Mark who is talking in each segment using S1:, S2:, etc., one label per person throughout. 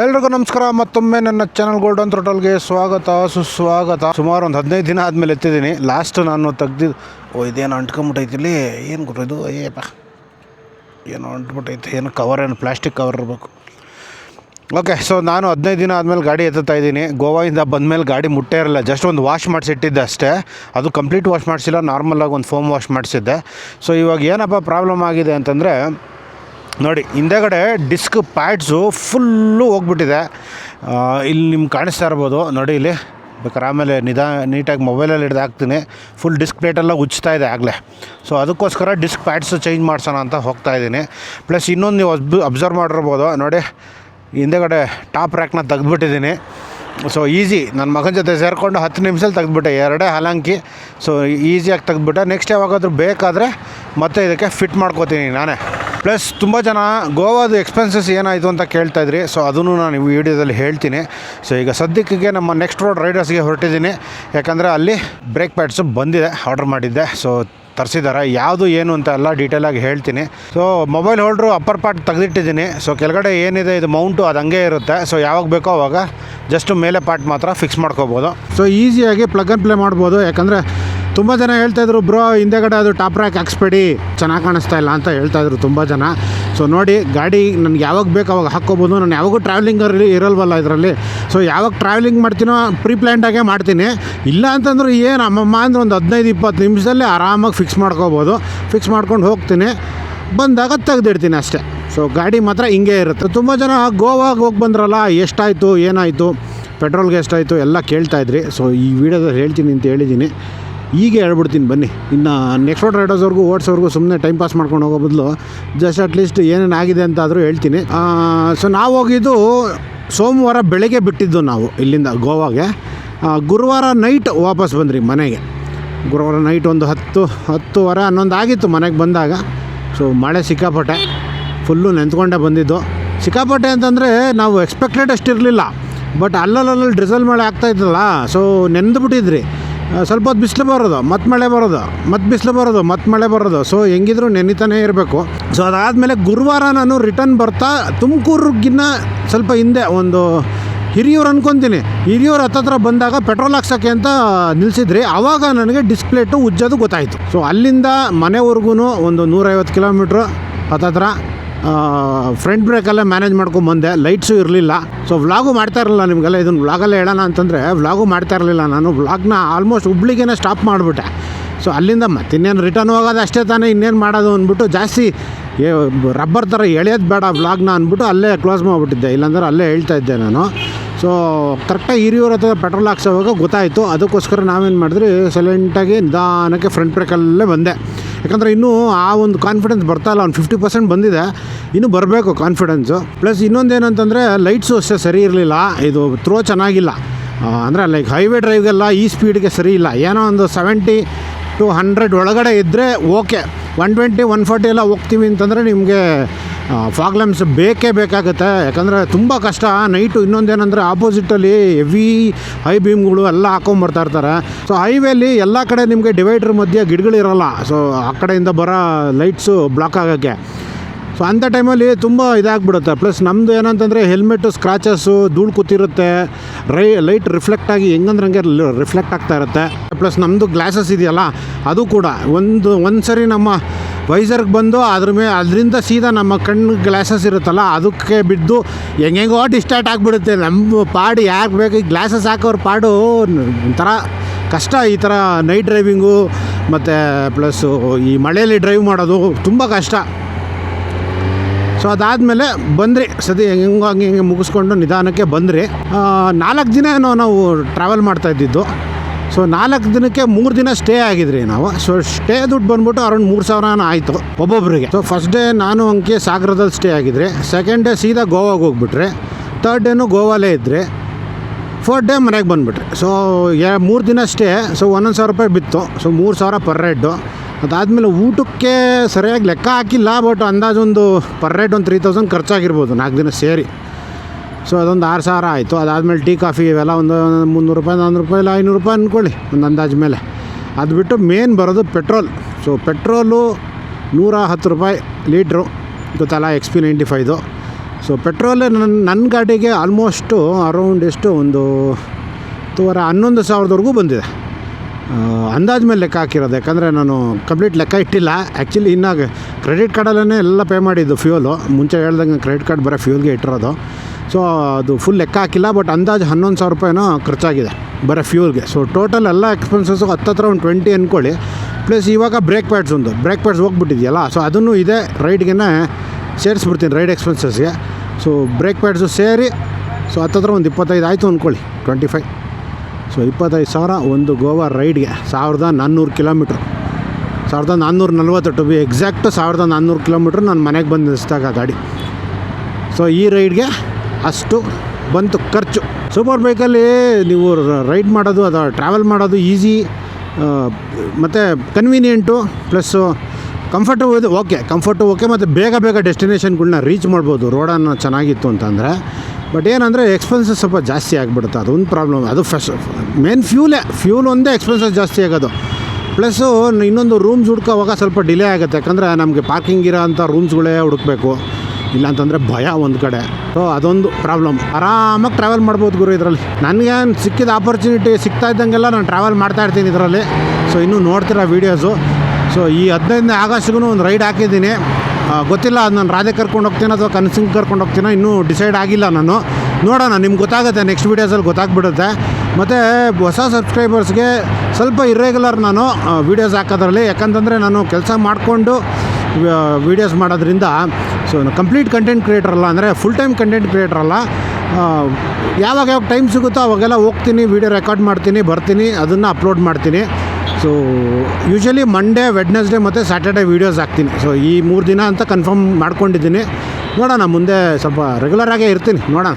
S1: ಎಲ್ರಿಗೂ ನಮಸ್ಕಾರ, ಮತ್ತೊಮ್ಮೆ ನನ್ನ ಚಾನಲ್ ಗೋಲ್ಡನ್ ಥ್ರೋಟಲ್ಗೆ ಸ್ವಾಗತ, ಸುಸ್ವಾಗತ. ಸುಮಾರು ಒಂದು ಹದಿನೈದು ದಿನ ಆದಮೇಲೆ ಎತ್ತಿದ್ದೀನಿ. ಲಾಸ್ಟ್ ನಾನು ತೆಗ್ದಿದ್ದು ಓ, ಇದೇನು ಅಂಟ್ಕೊಂಬಿಟ್ಟೈತಿ ಇಲ್ಲಿ? ಏನು ಇದು? ಏಪ ಏನೋ ಅಂಟ್ಬಿಟ್ಟೈತೆ. ಏನು ಕವರ್ ಏನು ಪ್ಲಾಸ್ಟಿಕ್ ಕವರ್ ಇರಬೇಕು. ಓಕೆ ಸೊ ನಾನು ಹದಿನೈದು ದಿನ ಆದಮೇಲೆ ಗಾಡಿ ಎತ್ತುತ್ತಾ ಇದ್ದೀನಿ. ಗೋವಾಯಿಂದ ಬಂದಮೇಲೆ ಗಾಡಿ ಮುಟ್ಟೇ ಇರಲ್ಲ. ಜಸ್ಟ್ ಒಂದು ವಾಶ್ ಮಾಡಿಸಿಟ್ಟಿದ್ದೆ ಅಷ್ಟೇ. ಅದು ಕಂಪ್ಲೀಟ್ ವಾಶ್ ಮಾಡಿಸಿಲ್ಲ. ನಾರ್ಮಲಾಗಿ ಒಂದು ಫೋಮ್ ವಾಶ್ ಮಾಡಿಸಿದ್ದೆ. ಸೊ ಇವಾಗ ಏನಪ್ಪ ಪ್ರಾಬ್ಲಮ್ ಆಗಿದೆ ಅಂತಂದರೆ ನೋಡಿ, ಹಿಂದೆಗಡೆ ಡಿಸ್ಕ್ ಪ್ಯಾಡ್ಸು ಫುಲ್ಲು ಹೋಗ್ಬಿಟ್ಟಿದೆ. ಇಲ್ಲಿ ನಿಮ್ಗೆ ಕಾಣಿಸ್ತಾ ಇರ್ಬೋದು. ನೋಡಿ ಇಲ್ಲಿ, ಬೇಕಾದ್ರೆ ಆಮೇಲೆ ನಿಧಾ ನೀಟಾಗಿ ಮೊಬೈಲಲ್ಲಿ ಹಿಡ್ದು ಹಾಕ್ತೀನಿ. ಫುಲ್ ಡಿಸ್ಕ್ ಪ್ಲೇಟೆಲ್ಲ ಉಜ್ತಾ ಇದೆ ಆಗಲೇ. ಸೊ ಅದಕ್ಕೋಸ್ಕರ ಡಿಸ್ಕ್ ಪ್ಯಾಡ್ಸು ಚೇಂಜ್ ಮಾಡ್ಸೋಣ ಅಂತ ಹೋಗ್ತಾ ಇದ್ದೀನಿ. ಪ್ಲಸ್ ಇನ್ನೊಂದು ನೀವು ಅಬ್ ಅಬ್ಸರ್ವ್ ಮಾಡಿರ್ಬೋದು. ನೋಡಿ, ಹಿಂದೆಗಡೆ ಟಾಪ್ ರ್ಯಾಕ್ನ ತೆಗೆದ್ಬಿಟ್ಟಿದ್ದೀನಿ. ಸೊ ಈಸಿ ನನ್ನ ಮಗನ ಜೊತೆ ಸೇರಿಕೊಂಡು ಹತ್ತು ನಿಮಿಷದಲ್ಲಿ ತೆಗೆದ್ಬಿಟ್ಟೆ, ಎರಡೇ ಹಲಂಕಿ. ಸೊ ಈಸಿಯಾಗಿ ತೆಗೆದ್ಬಿಟ್ಟೆ. ನೆಕ್ಸ್ಟ್ ಯಾವಾಗಾದರೂ ಬೇಕಾದರೆ ಮತ್ತೆ ಇದಕ್ಕೆ ಫಿಟ್ ಮಾಡ್ಕೋತೀನಿ ನಾನೇ. ಪ್ಲಸ್ ತುಂಬ ಜನ ಗೋವಾದ ಎಕ್ಸ್ಪೆನ್ಸಸ್ ಏನಾಯಿತು ಅಂತ ಕೇಳ್ತಾಯಿದ್ರಿ ಸೊ ಅದನ್ನು ನಾನು ಈ ವಿಡಿಯೋದಲ್ಲಿ ಹೇಳ್ತೀನಿ. ಸೊ ಈಗ ಸದ್ಯಕ್ಕೆ ನಮ್ಮ ನೆಕ್ಸ್ಟ್ ರೋಡ್ ರೈಡರ್ಸ್ಗೆ ಹೊರಟಿದ್ದೀನಿ. ಯಾಕಂದರೆ ಅಲ್ಲಿ ಬ್ರೇಕ್ ಪ್ಯಾಡ್ಸು ಬಂದಿದೆ ಆರ್ಡರ್ ಮಾಡಿದ್ದೆ. ಸೊ ತರಿಸಿದ್ದಾರೆ ಯಾವುದು ಏನು ಅಂತ ಎಲ್ಲ ಡೀಟೇಲಾಗಿ ಹೇಳ್ತೀನಿ. So mobile holder upper part ತೆಗೆದಿಟ್ಟಿದ್ದೀನಿ. So ಕೆಳಗಡೆ ಏನಿದೆ, ಇದು ಮೌಂಟು ಅದು ಹಂಗೆ ಇರುತ್ತೆ. ಸೊ ಯಾವಾಗ ಬೇಕೋ ಅವಾಗ ಜಸ್ಟ್ ಮೇಲೆ ಪಾರ್ಟ್ ಮಾತ್ರ ಫಿಕ್ಸ್ ಮಾಡ್ಕೋಬೋದು. ಸೊ ಈಸಿಯಾಗಿ ಪ್ಲಗ್ ಆ್ಯಂಡ್ ಪ್ಲೇ ಮಾಡ್ಬೋದು. ಯಾಕಂದರೆ ತುಂಬ ಜನ ಹೇಳ್ತಾಯಿದ್ರು ಬ್ರೋ ಹಿಂದೆಗಡೆ ಅದು ಟಾಪ್ ರ್ಯಾಕ್ ಹಾಕ್ಸ್ಬೇಡಿ, ಚೆನ್ನಾಗಿ ಕಾಣಿಸ್ತಾ ಇಲ್ಲ ಅಂತ ಹೇಳ್ತಾಯಿದ್ರು ತುಂಬ ಜನ. ಸೊ ನೋಡಿ, ಗಾಡಿ ನನಗೆ ಯಾವಾಗ ಬೇಕು ಅವಾಗ ಹಾಕ್ಕೋಬೋದು. ನಾನು ಯಾವಾಗೂ ಟ್ರಾವೆಲಿಂಗ್ ಇರಲ್ವಲ್ಲ ಇದರಲ್ಲಿ. ಸೊ ಯಾವಾಗ ಟ್ರಾವೆಲಿಂಗ್ ಮಾಡ್ತೀನೋ ಪ್ರೀ ಪ್ಲ್ಯಾಂಡಾಗೆ ಮಾಡ್ತೀನಿ. ಇಲ್ಲ ಅಂತಂದ್ರೆ ಏನು, ಅಮ್ಮಮ್ಮ ಅಂದ್ರೆ ಒಂದು ಹದಿನೈದು, ಇಪ್ಪತ್ತು ನಿಮಿಷದಲ್ಲಿ ಆರಾಮಾಗಿ ಫಿಕ್ಸ್ ಮಾಡ್ಕೋಬೋದು. ಫಿಕ್ಸ್ ಮಾಡ್ಕೊಂಡು ಹೋಗ್ತೀನಿ. ಬಂದಾಗ ತೆಗೆದಿಡ್ತೀನಿ ಅಷ್ಟೇ. ಸೊ ಗಾಡಿ ಮಾತ್ರ ಹಿಂಗೆ ಇರುತ್ತೆ. ತುಂಬ ಜನ ಗೋವಾಗೆ ಹೋಗಿ ಬಂದ್ರಲ್ಲ, ಎಷ್ಟಾಯಿತು, ಏನಾಯಿತು? ಪೆಟ್ರೋಲ್ಗೆ ಎಷ್ಟಾಯಿತು, ಎಲ್ಲ ಕೇಳ್ತಾಯಿದ್ರಿ ಸೊ ಈ ವಿಡಿಯೋದಲ್ಲಿ ಹೇಳ್ತೀನಿ ಅಂತ ಹೇಳಿದ್ದೀನಿ. ಈಗ ಹೇಳ್ಬಿಡ್ತೀನಿ ಬನ್ನಿ. ಇನ್ನು ನೆಕ್ಸ್ಟ್ ರೋಡ್ ರೈಡರ್ಸ್ವರೆಗೂ ಓಡಿಸೋರ್ಗೂ ಸುಮ್ಮನೆ ಟೈಮ್ ಪಾಸ್ ಮಾಡ್ಕೊಂಡು ಹೋಗೋ ಬದಲು ಜಸ್ಟ್ ಅಟ್ಲೀಸ್ಟ್ ಏನೇನು ಆಗಿದೆ ಅಂತಾದರೂ ಹೇಳ್ತೀನಿ. ಸೊ ನಾವು ಹೋಗಿದ್ದು ಸೋಮವಾರ ಬೆಳಗ್ಗೆ ಬಿಟ್ಟಿದ್ದು ನಾವು ಇಲ್ಲಿಂದ ಗೋವಾಗೆ. ಗುರುವಾರ ನೈಟ್ ವಾಪಸ್ ಬಂದ್ರಿ ಮನೆಗೆ. ಗುರುವಾರ ನೈಟ್ ಒಂದು ಹತ್ತು ಹತ್ತುವರೆ ಹನ್ನೊಂದು ಆಗಿತ್ತು ಮನೆಗೆ ಬಂದಾಗ. ಸೊ ಮಳೆ ಸಿಕ್ಕಾಪಟ್ಟೆ ಫುಲ್ಲು ನೆಂತ್ಕೊಂಡೇ ಬಂದಿದ್ದು. ಸಿಕ್ಕಾಪಟ್ಟೆ ಅಂತಂದರೆ ನಾವು ಎಕ್ಸ್ಪೆಕ್ಟೆಡ್ ಅಷ್ಟಿರಲಿಲ್ಲ. ಬಟ್ ಅಲ್ಲಲ್ಲಲ್ಲಿ ಡ್ರಿಸಲ್ ಮಳೆ ಆಗ್ತಾಯಿತ್ತಲ್ಲ ಸೊ ನೆಂದು ಬಿಟ್ಟಿದ್ರಿ ಆ, ಸ್ವಲ್ಪ ಹೊತ್ತು ಬಿಸಿಲು ಬರೋದು, ಮತ್ತೆ ಮಳೆ ಬರೋದು, ಮತ್ತೆ ಬಿಸಿಲು ಬರೋದು, ಮತ್ತೆ ಮಳೆ ಬರೋದು. ಸೊ ಹೆಂಗಿದ್ರು ನೆನಿತಾನೇ ಇರಬೇಕು. ಸೊ ಅದಾದಮೇಲೆ ಗುರುವಾರ ನಾನು ರಿಟರ್ನ್ ಬರ್ತಾ ತುಮಕೂರಿಗಿನ್ನ ಸ್ವಲ್ಪ ಹಿಂದೆ ಒಂದು ಹಿರಿಯೂರು ಅನ್ಕೊತೀನಿ. ಹಿರಿಯೂರು ಹತ್ತತ್ರ ಬಂದಾಗ ಪೆಟ್ರೋಲ್ ಹಾಕ್ಸೋಕ್ಕೆ ಅಂತ ನಿಲ್ಲಿಸಿದ್ರಿ ಆವಾಗ ನನಗೆ ಡಿಸ್ಪ್ಲೇಟು ಉಜ್ಜೋದು ಗೊತ್ತಾಯಿತು. ಸೊ ಅಲ್ಲಿಂದ ಮನೆವರೆಗೂ ಒಂದು ನೂರೈವತ್ತು ಕಿಲೋಮೀಟ್ರು ಹತ್ತತ್ರ ಫ್ರಂಟ್ ಬ್ರೇಕೆಲ್ಲ ಮ್ಯಾನೇಜ್ ಮಾಡ್ಕೊಂಬಂದೆ ಲೈಟ್ಸು ಇರಲಿಲ್ಲ. ಸೊ ವ್ಲಾಗು ಮಾಡ್ತಾ ಇರಲಿಲ್ಲ ನಿಮಗೆಲ್ಲ. ಇದನ್ನು ವ್ಲಾಗಲ್ಲೇ ಹೇಳೋಣ ಅಂತಂದರೆ ವ್ಲಾಗು ಮಾಡ್ತಾ ಇರಲಿಲ್ಲ. ನಾನು ವ್ಲಾಗ್ನ ಆಲ್ಮೋಸ್ಟ್ ಹುಬ್ಳಿಗೇನೆ ಸ್ಟಾಪ್ ಮಾಡಿಬಿಟ್ಟೆ. ಸೊ ಅಲ್ಲಿಂದ ಮತ್ತೆ ಇನ್ನೇನು ರಿಟರ್ನ್ ಹೋಗೋದು ಅಷ್ಟೇ ತಾನೇ, ಇನ್ನೇನು ಮಾಡೋದು ಅಂದ್ಬಿಟ್ಟು ಜಾಸ್ತಿ ರಬ್ಬರ್ ಥರ ಎಳೆಯೋದು ಬೇಡ ವ್ಲಾಗ್ನ ಅಂದ್ಬಿಟ್ಟು ಅಲ್ಲೇ ಕ್ಲೋಸ್ ಮಾಡಿಬಿಟ್ಟಿದ್ದೆ. ಇಲ್ಲಾಂದ್ರೆ ಅಲ್ಲೇ ಹೇಳ್ತಾ ಇದ್ದೆ ನಾನು. ಸೊ ಕರೆಕ್ಟಾಗಿ ಹಿರಿಯೂರ ಹತ್ರ ಪೆಟ್ರೋಲ್ ಹಾಕ್ಸೋವಾಗ ಗೊತ್ತಾಯಿತು. ಅದಕ್ಕೋಸ್ಕರ ನಾವೇನು ಮಾಡಿದ್ರಿ ಸೈಲೆಂಟಾಗಿ ನಿಧಾನಕ್ಕೆ ಫ್ರಂಟ್ ಬ್ರೇಕಲ್ಲೇ ಬಂದೆ. ಯಾಕಂದರೆ ಇನ್ನೂ ಆ ಒಂದು ಕಾನ್ಫಿಡೆನ್ಸ್ ಬರ್ತಾ ಇಲ್ಲ, ಒಂದು ಫಿಫ್ಟಿ ಪರ್ಸೆಂಟ್ ಬಂದಿದೆ. ಇನ್ನೂ ಬರಬೇಕು ಕಾನ್ಫಿಡೆನ್ಸು ಪ್ಲಸ್ ಇನ್ನೊಂದು ಏನಂತಂದರೆ ಲೈಟ್ಸು ಅಷ್ಟೇ ಸರಿ ಇರಲಿಲ್ಲ. ಇದು ಥ್ರೋ ಚೆನ್ನಾಗಿಲ್ಲ. ಅಂದರೆ ಲೈಕ್ ಹೈವೇ ಡ್ರೈವ್ಗೆಲ್ಲ ಈ ಸ್ಪೀಡ್ಗೆ ಸರಿ ಇಲ್ಲ. ಏನೋ ಒಂದು ಸೆವೆಂಟಿ ಟು ಹಂಡ್ರೆಡ್ ಒಳಗಡೆ ಇದ್ದರೆ okay one twenty one forty ಎಲ್ಲ ಹೋಗ್ತೀವಿ ಅಂತಂದರೆ ನಿಮಗೆ ಫಾಗ್ ಲ್ಯಾಂಪ್ಸ್ ಬೇಕೇ ಬೇಕಾಗುತ್ತೆ. ಯಾಕಂದರೆ ತುಂಬ ಕಷ್ಟ. ನೈಟು ಇನ್ನೊಂದೇನೆಂದರೆ ಆಪೋಸಿಟಲ್ಲಿ ಹೆವಿ ಹೈ ಬೀಮ್ಗಳು ಎಲ್ಲ ಹಾಕೊಂಬರ್ತಾ ಇರ್ತಾರೆ. ಸೊ ಹೈವೇಲಿ ಎಲ್ಲ ಕಡೆ ನಿಮಗೆ ಡಿವೈಡ್ರ್ ಮಧ್ಯೆ ಗಿಡಗಳಿರಲ್ಲ ಸೊ ಆ ಕಡೆಯಿಂದ ಬರೋ ಲೈಟ್ಸು ಬ್ಲಾಕ್ ಆಗೋಕ್ಕೆ. ಸೊ ಅಂಥ ಟೈಮಲ್ಲಿ ತುಂಬ ಇದಾಗ್ಬಿಡುತ್ತೆ. ಪ್ಲಸ್ ನಮ್ಮದು ಏನಂತಂದರೆ ಹೆಲ್ಮೆಟ್ಟು ಸ್ಕ್ರಾಚಸ್ಸು ಧೂಳು ಕೂತಿರುತ್ತೆ. ರೈ ಲೈಟ್ ರಿಫ್ಲೆಕ್ಟ್ ಆಗಿ ಹೆಂಗಂದ್ರೆ ಹಂಗೆ ರಿಫ್ಲೆಕ್ಟ್ ಆಗ್ತಾ ಇರುತ್ತೆ. ಪ್ಲಸ್ ನಮ್ಮದು ಗ್ಲಾಸಸ್ ಇದೆಯಲ್ಲ, ಅದು ಕೂಡ. ಒಂದು ಒಂದು ಸರಿ ನಮ್ಮ ವೈಸರ್ಗೆ ಬಂದು ಅದ್ರ ಮೇ ಅದರಿಂದ ಸೀದಾ ನಮ್ಮ ಕಣ್ಣು ಗ್ಲಾಸಸ್ ಇರುತ್ತಲ್ಲ, ಅದಕ್ಕೆ ಬಿದ್ದು ಹೆಂಗೆಂಗೋ ಡಿಸ್ಟಾರ್ಟ್ ಆಗಿಬಿಡುತ್ತೆ. ನಮ್ಮ ಪಾಡು ಯಾಕೆ ಬೇಕು, ಈ ಗ್ಲಾಸಸ್ ಹಾಕೋರು ಪಾಡು ಒಂಥರ ಕಷ್ಟ. ಈ ಥರ ನೈಟ್ ಡ್ರೈವಿಂಗು ಮತ್ತು ಪ್ಲಸ್ಸು ಈ ಮಳೆಯಲ್ಲಿ ಡ್ರೈವ್ ಮಾಡೋದು ತುಂಬ ಕಷ್ಟ. ಸೊ ಅದಾದಮೇಲೆ ಬಂದ್ರಿ. ಸತಿ ಹೆಂಗೆ ಹಂಗೆ ಹಿಂಗೆ ಮುಗಿಸ್ಕೊಂಡು ನಿಧಾನಕ್ಕೆ ಬಂದ್ರಿ. ನಾಲ್ಕು ದಿನ ನಾವು ಟ್ರಾವೆಲ್ ಮಾಡ್ತಾ ಇದ್ದಿದ್ದು. ಸೊ ನಾಲ್ಕು ದಿನಕ್ಕೆ ಮೂರು ದಿನ ಸ್ಟೇ ಆಗಿದ್ರಿ ನಾವು. ಸೊ ಸ್ಟೇ ದುಡ್ಡು ಬಂದ್ಬಿಟ್ಟು ಅರೌಂಡ್ ಮೂರು ಸಾವಿರ ಆಯಿತು ಒಬ್ಬೊಬ್ಬರಿಗೆ ಸೊ ಫಸ್ಟ್ ಡೇ ನಾನು ಅಂಕೆ ಸಾಗರದಲ್ಲಿ ಸ್ಟೇ ಆಗಿದ್ರಿ. ಸೆಕೆಂಡ್ ಡೇ ಸೀದಾ ಗೋವಾಗೆ ಹೋಗ್ಬಿಟ್ರೆ. ತರ್ಡ್ ಡೇನು ಗೋವಾಲೇ ಇದ್ರಿ. ಫೋರ್ತ್ ಡೇ ಮನೆಗೆ ಬಂದುಬಿಟ್ರಿ. ಸೊ ಮೂರು ದಿನ ಸ್ಟೇ ಸೊ ಒಂದೊಂದು ಸಾವಿರ ರೂಪಾಯಿ ಬಿತ್ತು. ಸೊ ಮೂರು ಸಾವಿರ ಪರ್ ರೆಡ್ಡು ಅದಾದಮೇಲೆ ಊಟಕ್ಕೆ ಸರಿಯಾಗಿ ಲೆಕ್ಕ ಹಾಕಿಲ್ಲ ಬಟ್ ಅಂದಾಜು ಒಂದು ಪರ್ ರೆಡ್ ಒಂದು ತ್ರೀ ತೌಸಂಡ್ ಖರ್ಚಾಗಿರ್ಬೋದು ನಾಲ್ಕು ದಿನ ಸೇರಿ. ಸೊ ಅದೊಂದು ಆರು ಸಾವಿರ ಆಯಿತು. ಅದಾದಮೇಲೆ ಟೀ, ಕಾಫಿ ಇವೆಲ್ಲ ಒಂದು ಮುನ್ನೂರು ರೂಪಾಯಿ ನಾನ್ನೂರು ರೂಪಾಯಿ ಇಲ್ಲ, ಐನೂರು ರೂಪಾಯಿ ಅಂದ್ಕೊಳ್ಳಿ ಒಂದು ಅಂದಾಜು ಮೇಲೆ. ಅದು ಬಿಟ್ಟು ಮೇನ್ ಬರೋದು ಪೆಟ್ರೋಲ್. ಸೊ ಪೆಟ್ರೋಲು ನೂರ ಹತ್ತು ರೂಪಾಯಿ ಲೀಟ್ರು. ಗೊತ್ತಲ್ಲ X P ninety five so petrol ನನ್ನ ನನ್ನ ಗಾಡಿಗೆ ಆಲ್ಮೋಸ್ಟು ಅರೌಂಡ್ ಎಷ್ಟು? ಒಂದು ಹತ್ತುವರೆ ಹನ್ನೊಂದು ಸಾವಿರದವರೆಗೂ ಬಂದಿದೆ. ಅಂದಾಜು ಮೇಲೆ ಲೆಕ್ಕ ಹಾಕಿರೋದು. ಯಾಕಂದರೆ ನಾನು ಕಂಪ್ಲೀಟ್ ಲೆಕ್ಕ ಇಟ್ಟಿಲ್ಲ. ಆ್ಯಕ್ಚುಲಿ ಇನ್ನಾಗ ಕ್ರೆಡಿಟ್ ಕಾರ್ಡಲ್ಲೇ ಎಲ್ಲ ಪೇ ಮಾಡಿದ್ದು ಫ್ಯೂಲು ಮುಂಚೆ ಹೇಳ್ದಂಗೆ ಕ್ರೆಡಿಟ್ ಕಾರ್ಡ್ ಬರೋ ಫ್ಯೂಲ್ಗೆ ಇಟ್ಟಿರೋದು. ಸೊ ಅದು ಫುಲ್ ಲೆಕ್ಕ ಹಾಕಿಲ್ಲ ಬಟ್ ಅಂದಾಜು ಹನ್ನೊಂದು ಸಾವಿರ ರೂಪಾಯಿನೋ ಖರ್ಚಾಗಿದೆ. ಬರೋ ಫ್ಯೂಲ್ಗೆ ಸೊ ಟೋಟಲ್ ಎಲ್ಲ ಎಕ್ಸ್ಪೆನ್ಸಸ್ಸು ಹತ್ತತ್ರ ಒಂದು ಟ್ವೆಂಟಿ ಅಂದ್ಕೊಳ್ಳಿ ಪ್ಲಸ್ ಇವಾಗ ಬ್ರೇಕ್ ಪ್ಯಾಡ್ಸ್ ಒಂದು ಬ್ರೇಕ್ ಪ್ಯಾಡ್ಸ್ ಹೋಗ್ಬಿಟ್ಟಿದೆಯಲ್ಲ? ಸೊ ಅದನ್ನು ಇದೆ ರೈಡ್ಗೆ ಸೇರಿಸ್ಬಿಡ್ತೀನಿ, ರೈಡ್ ಎಕ್ಸ್ಪೆನ್ಸಸ್ಗೆ ಸೊ ಬ್ರೇಕ್ ಪ್ಯಾಡ್ಸು ಸೇರಿ ಸೊ ಹತ್ತತ್ರ ಒಂದು ಇಪ್ಪತ್ತೈದು ಆಯಿತು ಅಂದ್ಕೊಳ್ಳಿ ಟ್ವೆಂಟಿ ಫೈವ್ ಸೊ, ಇಪ್ಪತ್ತೈದು ಸಾವಿರ ಒಂದು ಗೋವಾ ರೈಡ್ಗೆ ಸಾವಿರದ ನಾನ್ನೂರು ಕಿಲೋಮೀಟ್ರ್. ಸಾವಿರದ ನಾನ್ನೂರ ನಲ್ವತ್ತು ಟು ಬಿ ಎಕ್ಸಾಕ್ಟ್ ಸಾವಿರದ ನಾನ್ನೂರು ಕಿಲೋಮೀಟ್ರ್ ನಾನು ಮನೆಗೆ ಬಂದು ನಿಲ್ಲಿಸಿದಾಗ ಗಾಡಿ. ಸೊ, ಈ ರೈಡ್ಗೆ ಅಷ್ಟು ಬಂತು ಖರ್ಚು. ಸೂಪರ್ ಬೈಕಲ್ಲಿ ನೀವು ರೈಡ್ ಮಾಡೋದು ಅದು ಟ್ರಾವೆಲ್ ಮಾಡೋದು ಈಸಿ ಮತ್ತು ಕನ್ವೀನಿಯೆಂಟು ಪ್ಲಸ್ಸು ಕಂಫರ್ಟು ಇದು ಓಕೆ ಕಂಫರ್ಟು ಓಕೆ ಮತ್ತು ಬೇಗ ಬೇಗ ಡೆಸ್ಟಿನೇಷನ್ಗಳನ್ನ ರೀಚ್ ಮಾಡ್ಬೋದು. ರೋಡನ್ನು ಚೆನ್ನಾಗಿತ್ತು ಅಂತಂದರೆ. ಬಟ್ ಏನಂದರೆ ಎಕ್ಸ್ಪೆನ್ಸಸ್ ಸ್ವಲ್ಪ ಜಾಸ್ತಿ ಆಗಿಬಿಡುತ್ತೆ. ಅದೊಂದು ಪ್ರಾಬ್ಲಮ್ ಅದು ಫಸ್ಟ್ ಮೇನ್ ಫ್ಯೂಲೇ ಫ್ಯೂಲ್ ಒಂದೇ ಎಕ್ಸ್ಪೆನ್ಸಸ್ ಜಾಸ್ತಿ ಆಗೋದು. ಪ್ಲಸ್ಸು ಇನ್ನೊಂದು ರೂಮ್ಸ್ ಹುಡ್ಕೋವಾಗ ಸ್ವಲ್ಪ ಡಿಲೇ ಆಗುತ್ತೆ. ಯಾಕಂದರೆ ನಮಗೆ ಪಾರ್ಕಿಂಗ್ ಇರೋ ಅಂಥ ರೂಮ್ಸ್ಗಳೇ ಹುಡುಕ್ಬೇಕು. ಇಲ್ಲಾಂತಂದರೆ ಭಯ ಒಂದು ಕಡೆ. ಸೊ ಅದೊಂದು ಪ್ರಾಬ್ಲಮ್ ಆರಾಮಾಗಿ ಟ್ರಾವೆಲ್ ಮಾಡ್ಬೋದು ಗುರು ಇದರಲ್ಲಿ. ನನಗೆ ಸಿಕ್ಕಿದ ಆಪರ್ಚುನಿಟಿ ಸಿಗ್ತಾ ಇದ್ದಂಗೆಲ್ಲ ನಾನು ಟ್ರಾವೆಲ್ ಮಾಡ್ತಾ ಇರ್ತೀನಿ ಇದರಲ್ಲಿ. ಸೊ ಇನ್ನೂ ನೋಡ್ತೀರಾ ವೀಡಿಯೋಸು ಸೊ ಈ ಹದಿನೈದನೇ ಆಗಸ್ಟ್ಗೂ ಒಂದು ರೈಡ್ ಹಾಕಿದ್ದೀನಿ. ಗೊತ್ತಿಲ್ಲ ಅದು ನಾನು ರಾಧೆ ಕರ್ಕೊಂಡು ಹೋಗ್ತೀನೋ ಅಥವಾ ಕನಸಿಂಗ್ ಕರ್ಕೊಂಡು ಹೋಗ್ತೀನೋ? ಇನ್ನೂ ಡಿಸೈಡ್ ಆಗಿಲ್ಲ ನಾನು. ನೋಡೋಣ, ನಿಮ್ಗೆ ಗೊತ್ತಾಗುತ್ತೆ, ನೆಕ್ಸ್ಟ್ ವೀಡಿಯೋಸಲ್ಲಿ ಗೊತ್ತಾಗ್ಬಿಡುತ್ತೆ. ಮತ್ತು ಹೊಸ ಸಬ್ಸ್ಕ್ರೈಬರ್ಸ್ಗೆ ಸ್ವಲ್ಪ ಇರ್ರೆಗ್ಯುಲರ್ ನಾನು ವೀಡಿಯೋಸ್ ಹಾಕೋದ್ರಲ್ಲಿ. ಯಾಕಂತಂದರೆ ನಾನು ಕೆಲಸ ಮಾಡಿಕೊಂಡು ವೀಡಿಯೋಸ್ ಮಾಡೋದ್ರಿಂದ, ಸೊ ಕಂಪ್ಲೀಟ್ ಕಂಟೆಂಟ್ ಕ್ರಿಯೇಟರ್ ಅಲ್ಲ, ಅಂದರೆ ಫುಲ್ ಟೈಮ್ ಕಂಟೆಂಟ್ ಕ್ರಿಯೇಟರ್ ಅಲ್ಲ. ಯಾವಾಗ ಯಾವಾಗ ಟೈಮ್ ಸಿಗುತ್ತೋ ಅವಾಗೆಲ್ಲ ಹೋಗ್ತೀನಿ ವೀಡಿಯೋ ರೆಕಾರ್ಡ್ ಮಾಡ್ತೀನಿ, ಬರ್ತೀನಿ, ಅದನ್ನು ಅಪ್ಲೋಡ್ ಮಾಡ್ತೀನಿ. ಸೊ ಯೂಶ್ವಲಿ ಮಂಡೇ ವೆಡ್ನೆಸ್ಡೇ ಮತ್ತು ಸ್ಯಾಟರ್ಡೇ ವೀಡಿಯೋಸ್ ಹಾಕ್ತೀನಿ. ಸೊ ಈ ಮೂರು ದಿನ ಅಂತ ಕನ್ಫರ್ಮ್ ಮಾಡ್ಕೊಂಡಿದ್ದೀನಿ. ನೋಡೋಣ, ಮುಂದೆ ಸ್ವಲ್ಪ ರೆಗ್ಯುಲರಾಗೇ ಇರ್ತೀನಿ. ನೋಡೋಣ.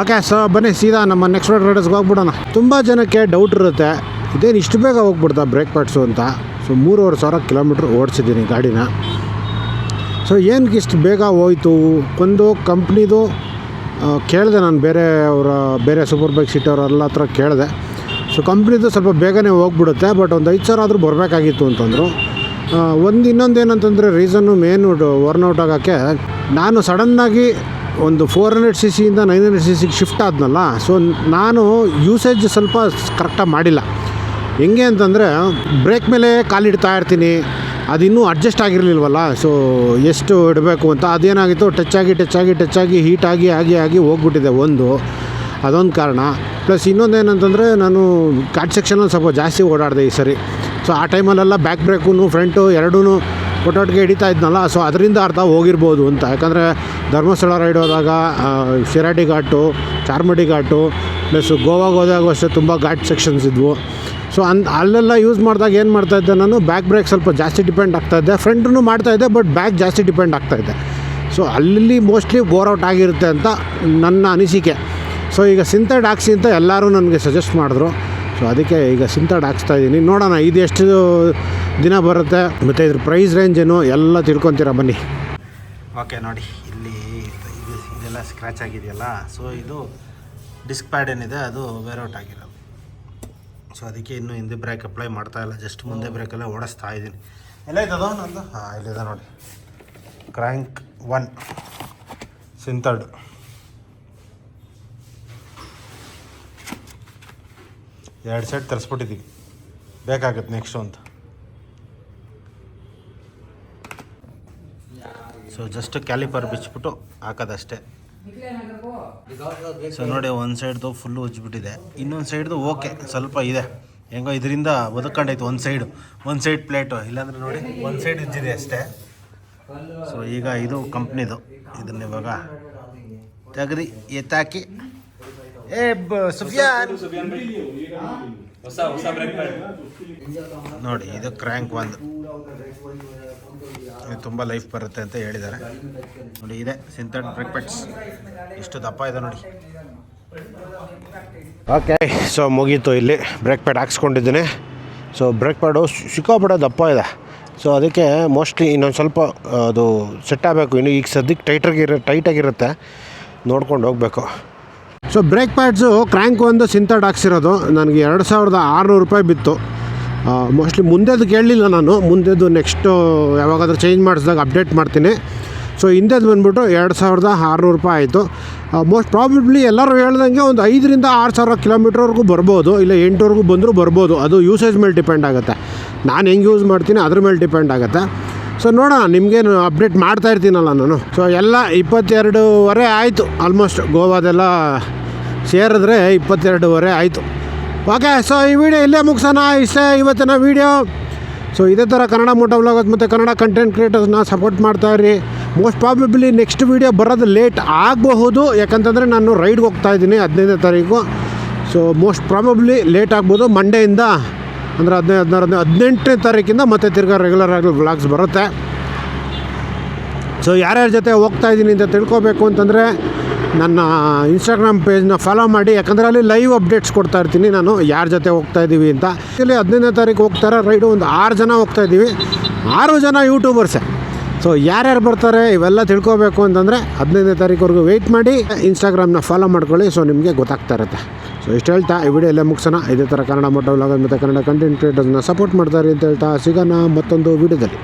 S1: ಓಕೆ ಸೊ ಬನ್ನಿ, ಸೀದಾ ನಮ್ಮ ನೆಕ್ಸ್ಟ್ ರೋಡ್ ರೈಡರ್ಸ್ಗೆ ಹೋಗ್ಬಿಡೋಣ. ತುಂಬ ಜನಕ್ಕೆ ಡೌಟ್ ಇರುತ್ತೆ. ಇದೇನು ಇಷ್ಟು ಬೇಗ ಹೋಗ್ಬಿಡ್ತಾ ಬ್ರೇಕ್ ಪ್ಯಾಡ್ಸು ಅಂತ? ಸೊ ಮೂರುವರೆ ಸಾವಿರ ಕಿಲೋಮೀಟ್ರ್ ಓಡಿಸಿದ್ದೀನಿ ಗಾಡಿನ. ಸೊ ಏನಕ್ಕೆ ಇಷ್ಟು ಬೇಗ ಹೋಯ್ತು? ಒಂದು ಕಂಪ್ನಿದು ಕೇಳಿದೆ ನಾನು ಬೇರೆ ಅವರ, ಬೇರೆ ಸೂಪರ್ ಬೈಕ್ ಸಿಟ್ಟವರೆಲ್ಲ ಹತ್ರ ಕೇಳಿದೆ. ಸೊ ಕಂಪ್ನಿದು ಸ್ವಲ್ಪ ಬೇಗನೆ ಹೋಗ್ಬಿಡುತ್ತೆ ಬಟ್ ಒಂದು ಐದು ಸಾವಿರ ಆದರೂ ಬರಬೇಕಾಗಿತ್ತು ಅಂತಂದರು. ಒಂದು ಇನ್ನೊಂದು ಏನಂತಂದರೆ ರೀಸನ್ನು ಮೇನ್ ವರ್ನೌಟ್ ಆಗೋಕ್ಕೆ ನಾನು ಸಡನ್ನಾಗಿ ಒಂದು ಫೋರ್ ಹಂಡ್ರೆಡ್ ಸಿ ಸಿಯಿಂದ ನೈನ್ ಹಂಡ್ರೆಡ್ ಸಿ ಸಿಗೆ ಶಿಫ್ಟ್ ಆದ್ನಲ್ಲ ಸೊ ನಾನು ಯೂಸೇಜ್ ಸ್ವಲ್ಪ ಕರೆಕ್ಟಾಗಿ ಮಾಡಿಲ್ಲ. ಹೆಂಗೆ ಅಂತಂದರೆ ಬ್ರೇಕ್ ಮೇಲೆ ಕಾಲಿಡ್ತಾ ಇರ್ತೀನಿ ಅದಿನ್ನೂ ಅಡ್ಜಸ್ಟ್ ಆಗಿರಲಿಲ್ವಲ್ಲ ಸೊ ಎಷ್ಟು ಇಡಬೇಕು ಅಂತ ಅದೇನಾಗಿತ್ತು ಟಚ್ ಆಗಿ ಟಚ್ ಆಗಿ ಟಚ್ ಆಗಿ ಹೀಟ್ ಆಗಿ ಆಗಿ ಆಗಿ ಹೋಗ್ಬಿಟ್ಟಿದೆ ಒಂದು. ಅದೊಂದು ಕಾರಣ. ಪ್ಲಸ್ ಇನ್ನೊಂದು ಏನಂತಂದರೆ ನಾನು ಘಾಟ್ ಸೆಕ್ಷನಲ್ಲಿ ಸ್ವಲ್ಪ ಜಾಸ್ತಿ ಓಡಾಡಿದೆ ಈ ಸರಿ. ಸೊ ಆ ಟೈಮಲ್ಲೆಲ್ಲ ಬ್ಯಾಕ್ ಬ್ರೇಕು ಫ್ರಂಟು ಎರಡೂ ಒಟ್ಟೊಟ್ಟಿಗೆ ಹಿಡಿತಾ ಇದ್ನಲ್ಲ. ಸೊ ಅದರಿಂದ ಅರ್ಧ ಹೋಗಿರ್ಬೋದು ಅಂತ. ಯಾಕಂದರೆ ಧರ್ಮಸ್ಥಳ ರೈಡ್ ಹೋದಾಗ ಶಿರಾಡಿ ಘಾಟು, ಚಾರ್ಮಡಿ ಘಾಟು ಪ್ಲಸ್ ಗೋವಾಗೆ ಹೋದಾಗ ಅಷ್ಟೇ ತುಂಬ ಘಾಟ್ ಸೆಕ್ಷನ್ಸ್ ಇದ್ವು. ಸೊ ಅನ್, ಅಲ್ಲೆಲ್ಲ ಯೂಸ್ ಮಾಡಿದಾಗ ಏನು ಮಾಡ್ತಾ ಇದ್ದೆ ನಾನು? ಬ್ಯಾಕ್ ಬ್ರೇಕ್ ಸ್ವಲ್ಪ ಜಾಸ್ತಿ ಡಿಪೆಂಡ್ ಆಗ್ತಾಯಿದ್ದೆ ಮಾಡ್ತಾ ಇದ್ದೆ ಬಟ್ ಬ್ಯಾಕ್ ಜಾಸ್ತಿ ಡಿಪೆಂಡ್ ಆಗ್ತಾ ಇದ್ದೆ. ಸೊ ಅಲ್ಲಿ ಮೋಸ್ಟ್ಲಿ ಬೋರ್ ಔಟ್ ಆಗಿರುತ್ತೆ ಅಂತ ನನ್ನ ಅನಿಸಿಕೆ. ಸೊ ಈಗ ಸಿಂಥೆಡ್ ಹಾಕ್ಸಿ ಅಂತ ಎಲ್ಲರೂ ನನಗೆ ಸಜೆಸ್ಟ್ ಮಾಡಿದ್ರು. ಸೊ ಅದಕ್ಕೆ ಈಗ ಸಿಂಥೆಡ್ ಹಾಕ್ಸ್ತಾ ಇದ್ದೀನಿ ನೋಡೋಣ, ಇದು ಎಷ್ಟು ದಿನ ಬರುತ್ತೆ, ಮತ್ತು ಇದ್ರ ಪ್ರೈಸ್ ರೇಂಜ್ ಏನು, ಎಲ್ಲ ತಿಳ್ಕೊತೀರಾ, ಬನ್ನಿ. ಓಕೆ ನೋಡಿ, ಇಲ್ಲಿ ಇದು ಇದೆಲ್ಲ ಸ್ಕ್ರ್ಯಾಚ್ ಆಗಿದೆಯಲ್ಲ ಸೊ ಇದು ಡಿಸ್ಕ್ ಪ್ಯಾಡ್ ಏನಿದೆ, ಅದು ವೇರೌಟ್ ಆಗಿರೋದು. ಸೊ ಅದಕ್ಕೆ ಇನ್ನೂ ಹಿಂದೆ ಬ್ರೇಕ್ ಅಪ್ಲೈ ಮಾಡ್ತಾ ಇಲ್ಲ ಜಸ್ಟ್ ಮುಂದೆ ಬ್ರೇಕಲ್ಲೇ ಓಡಿಸ್ತಾ ಇದ್ದೀನಿ ಎಲ್ಲ ಇದ್ದದ ನಂದು ಹಾಂ, ಇಲ್ಲಿದೆ ನೋಡಿ. ಕ್ರ್ಯಾಂಕ್ ಒನ್ ಸಿಂಥರ್ಡ್ ಎರಡು ಸೆಟ್ ತರಿಸ್ಬಿಟ್ಟಿದ್ದೀವಿ ಬೇಕಾಗತ್ತೆ ನೆಕ್ಸ್ಟು ಅಂತ ಸೊ ಜಸ್ಟ್ ಕ್ಯಾಲಿಪರ್ ಬಿಚ್ಚಿಬಿಟ್ಟು ಹಾಕೋದಷ್ಟೇ. ಸೊ ನೋಡಿ, ಒಂದು ಸೈಡ್ದು ಫುಲ್ಲು ಉಜ್ಜಿಬಿಟ್ಟಿದೆ. ಇನ್ನೊಂದು ಸೈಡ್ದು ಓಕೆ ಸ್ವಲ್ಪ ಇದೆ. ಹೆಂಗೋ ಇದರಿಂದ ಬದುಕೊಂಡೈತೆ ಒಂದು ಸೈಡು ಒಂದು ಸೈಡ್ ಪ್ಲೇಟು ಇಲ್ಲಾಂದ್ರೆ ನೋಡಿ, ಒಂದು ಸೈಡ್ ಉಜ್ಜಿದೆ ಅಷ್ಟೇ. ಸೊ ಈಗ ಇದು ಕಂಪ್ನಿದು ಇದನ್ನ ಇವಾಗ ತೆಗ್ರಿ ಎತ್ತಾಕಿ ಏ ಬ ಸುಫಿಯಾನ್ ನೋಡಿ ಇದು ಕ್ರ್ಯಾಂಕ್ ಒಂದು. ಇದು ತುಂಬ ಲೈಫ್ ಬರುತ್ತೆ ಅಂತ ಹೇಳಿದ್ದಾರೆ. ನೋಡಿ ಇದೆ ಸಿಂಥೆಟ್ ಬ್ರೇಕ್ ಪ್ಯಾಡ್ಸ್ ಇಷ್ಟು ದಪ್ಪ ಇದೆ ನೋಡಿ. ಓಕೆ ಸೊ ಮುಗೀತು ಇಲ್ಲಿ. ಬ್ರೇಕ್ ಪ್ಯಾಡ್ ಹಾಕ್ಸ್ಕೊಂಡಿದ್ದೀನಿ. ಸೊ ಬ್ರೇಕ್ ಪ್ಯಾಡು ಸಿಕ್ಕಾಪಟ್ಟೆ ದಪ್ಪ ಇದೆ. ಸೊ ಅದಕ್ಕೆ ಮೋಸ್ಟ್ಲಿ ಇನ್ನೊಂದು ಸ್ವಲ್ಪ ಅದು ಸೆಟ್ ಆಗಬೇಕು. ಇನ್ನು ಈಗ ಸದ್ಯಕ್ಕೆ ಟೈಟಾಗಿರ ಟೈಟಾಗಿರುತ್ತೆ ನೋಡ್ಕೊಂಡು ಹೋಗಬೇಕು. ಸೊ ಬ್ರೇಕ್ ಪ್ಯಾಡ್ಸು ಕ್ರ್ಯಾಂಕ್ ಒಂದು ಸಿಂಥೆಡ್ ಹಾಕ್ಸಿರೋದು. ನನಗೆ ಎರಡು ಸಾವಿರದ ಆರುನೂರು ರೂಪಾಯಿ ಬಿತ್ತು. ಮೋಸ್ಟ್ಲಿ ಮುಂದೆದು ಕೇಳಲಿಲ್ಲ ನಾನು. ಮುಂದೆದು ನೆಕ್ಸ್ಟು ಯಾವಾಗಾದ್ರೂ ಚೇಂಜ್ ಮಾಡಿಸಿದಾಗ ಅಪ್ಡೇಟ್ ಮಾಡ್ತೀನಿ. ಸೊ ಹಿಂದೆದು ಬಂದುಬಿಟ್ಟು ಎರಡು ಸಾವಿರದ ಆರುನೂರು ರೂಪಾಯಿ ಆಯಿತು. ಮೋಸ್ಟ್ ಪ್ರಾಬಬ್ಲಿ ಎಲ್ಲರೂ ಹೇಳ್ದಂಗೆ ಒಂದು ಐದರಿಂದ ಆರು ಸಾವಿರ ಕಿಲೋಮೀಟ್ರ್ವರೆಗೂ ಬರ್ಬೋದು. ಇಲ್ಲ ಎಂಟುವರೆಗೂ ಬಂದರೂ ಬರ್ಬೋದು. ಅದು ಯೂಸೇಜ್ ಮೇಲೆ ಡಿಪೆಂಡ್ ಆಗುತ್ತೆ. ನಾನು ಹೆಂಗೆ ಯೂಸ್ ಮಾಡ್ತೀನಿ, ಅದ್ರ ಮೇಲೆ ಡಿಪೆಂಡ್ ಆಗುತ್ತೆ. ಸೊ ನೋಡೋಣ, ನಿಮಗೇನು ಅಪ್ಡೇಟ್ ಮಾಡ್ತಾ ಇರ್ತೀನಲ್ಲ ನಾನು. ಸೊ ಎಲ್ಲ ಇಪ್ಪತ್ತೆರಡೂವರೆ ಆಯಿತು. ಆಲ್ಮೋಸ್ಟ್ ಗೋವಾದೆಲ್ಲ ಸೇರಿದ್ರೆ ಇಪ್ಪತ್ತೆರಡುವರೆ ಆಯಿತು. ಓಕೆ ಸೊ ಈ ವಿಡಿಯೋ ಇಲ್ಲೇ ಮುಗಿಸೋಣ, ಇಷ್ಟೇ ಇವತ್ತಿನ ವೀಡಿಯೋ ಸೊ ಇದೇ ಥರ ಕನ್ನಡ ಮೋಟೋ ವ್ಲಾಗಸ್ ಮತ್ತು ಕನ್ನಡ ಕಂಟೆಂಟ್ ಕ್ರಿಯೇಟರ್ಸ್ನ ಸಪೋರ್ಟ್ ಮಾಡ್ತಾ ಇರಿ. ಮೋಸ್ಟ್ ಪ್ರಾಬಬ್ಲಿ ನೆಕ್ಸ್ಟ್ ವೀಡಿಯೋ ಬರೋದು ಲೇಟ್ ಆಗಬಹುದು, ಯಾಕಂತಂದರೆ ನಾನು ರೈಡ್ಗೆ ಹೋಗ್ತಾ ಇದ್ದೀನಿ ಹದಿನೈದನೇ ತಾರೀಕು. ಸೊ ಮೋಸ್ಟ್ ಪ್ರಾಬಬ್ಲಿ ಲೇಟ್ ಆಗ್ಬೋದು ಮಂಡೆಯಿಂದ ಅಂದರೆ ಹದಿನೈದು, ಹದಿನಾರು, ಹದಿನೈದು, ಹದಿನೆಂಟನೇ ತಾರೀಕಿಂದ ಮತ್ತೆ ತಿರ್ಗಾ ರೆಗ್ಯುಲರ್ ಆಗಿ ವ್ಲಾಗ್ಸ್ ಬರುತ್ತೆ. ಸೊ ಯಾರ್ಯಾರ ಜೊತೆ ಹೋಗ್ತಾ ಇದ್ದೀನಿ ಅಂತ ತಿಳ್ಕೊಬೇಕು ಅಂತಂದರೆ ನನ್ನ ಇನ್ಸ್ಟಾಗ್ರಾಮ್ ಪೇಜ್ನ ಫಾಲೋ ಮಾಡಿ, ಯಾಕಂದರೆ ಅಲ್ಲಿ ಲೈವ್ ಅಪ್ಡೇಟ್ಸ್ ಕೊಡ್ತಾ ಇರ್ತೀನಿ ನಾನು, ಯಾರ ಜೊತೆ ಹೋಗ್ತಾ ಇದ್ದೀವಿ ಅಂತ. ಇಲ್ಲಿ ಹದಿನೈದನೇ ತಾರೀಕು ಹೋಗ್ತಾರೆ, ರೈಡು ಒಂದು ಆರು ಜನ ಹೋಗ್ತಾ ಇದ್ದೀವಿ ಆರು ಜನ ಯೂಟ್ಯೂಬರ್ಸೇ ಸೊ ಯಾರ್ಯಾರು ಬರ್ತಾರೆ, ಇವೆಲ್ಲ ತಿಳ್ಕೊಬೇಕು ಅಂತಂದರೆ ಹದಿನೈದನೇ ತಾರೀಕುವರೆಗೂ ವೆಯ್ಟ್ ಮಾಡಿ ಇನ್ಸ್ಟಾಗ್ರಾಮ್ನ ಫಾಲೋ ಮಾಡ್ಕೊಳ್ಳಿ. ಸೊ ನಿಮಗೆ ಗೊತ್ತಾಗ್ತಾ ಇರುತ್ತೆ. ಸೊ ಇಷ್ಟು ಹೇಳ್ತಾ, ಈ ವಿಡಿಯೋ ಎಲ್ಲ ಮುಗಿಸೋಣ. ಇದೇ ಥರ ಕನ್ನಡ ಮೋಟೋ ವ್ಲಾಗ್ ಮತ್ತು ಕನ್ನಡ ಕಂಟೆಂಟ್ ಕ್ರಿಯೇಟರ್ಸ್ನ ಸಪೋರ್ಟ್ ಮಾಡ್ತಾರೆ ಅಂತ ಹೇಳ್ತಾ, ಸಿಗೋಣ ಮತ್ತೊಂದು ವಿಡಿಯೋದಲ್ಲಿ